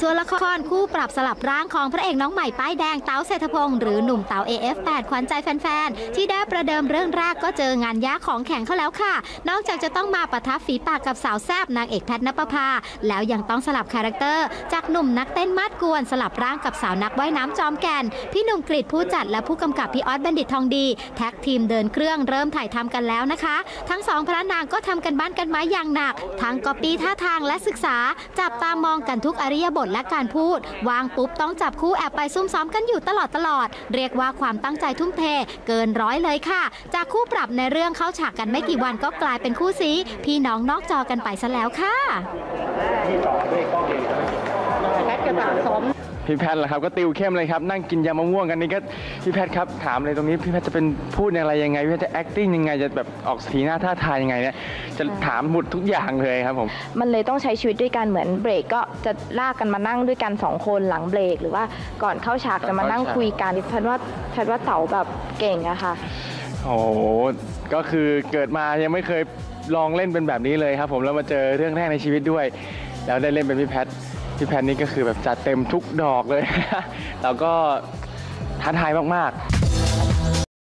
ส่วนละครคู่ปรับสลับร่างของพระเอกน้องใหม่ป้ายแดงเต๋าเศรษฐพงศ์หรือหนุ่มเต๋า AF8 ขวัญใจแฟนๆ ที่ได้ประเดิมเรื่องแรกก็เจองานยากของแข็งเขาแล้วค่ะ นอกจากจะต้องมาประทับฝีปากกับสาวแซบนางเอกแพทนปภา แล้วยังต้องสลับคาแรคเตอร์ จากหนุ่มนักเต้นมาดกวนสลับร่างกับสาวนักว่ายน้ำจอมแก่น พี่หนุ่มกริดผู้จัดและผู้กำกับพี่ออสบัณฑิตทองดี แท็กทีมเดินเครื่องเริ่มถ่ายทำกันแล้วนะคะ ทั้งสองพระนางก็ทำกันบ้านกันมาอย่างหนัก ทั้งก๊อปปี้ท่าทางและศึกษาจับตามองกันทุกอริยบทและการพูด วางปุ๊บต้องจับคู่แอบไปซุ่มซ้อมกันอยู่ตลอดตลอด เรียกว่าความตั้งใจทุ่มเทเกินร้อยเลยค่ะ จากคู่ปรับในเรื่องเข้าฉากกันไม่กี่วันก็กลายเป็นคู่ซีพี่น้องนอกจอกันไปซะแล้วค่ะพี่ แพทย์ล่ะครับก็ติวเข้มเลยครับนั่งกินยามะม่วงกันนี่ก็พี่แพทย์ครับถามเลยตรงนี้พี่แพทย์จะเป็นพูดอะไรยังไงพี่แพทย์จะ acting ยังไงจะแบบออกสีหน้าท่าทางยังไงเนี่ยจะถามหมดทุกอย่างเลยครับผม มันเลยต้องใช้ชีวิตด้วยกันเหมือนเบรกก็จะลากกันมานั่งด้วยกันสองคนหลังเบรก หรือว่าก่อนเข้าฉากจะมานั่งคุยกันฉันว่าฉันว่าเต๋าแบบเก่งอะค่ะ โอ้โหก็คือเกิดมายังไม่เคยลองเล่นเป็นแบบนี้เลยครับ ผมแล้วมาเจอเรื่องแรกในชีวิตด้วย แล้วได้เล่นเป็นพี่แพทย์ พี่แพนนี่ก็คือแบบจัดเต็มทุกดอกเลย แล้วก็ท้าทายมากๆ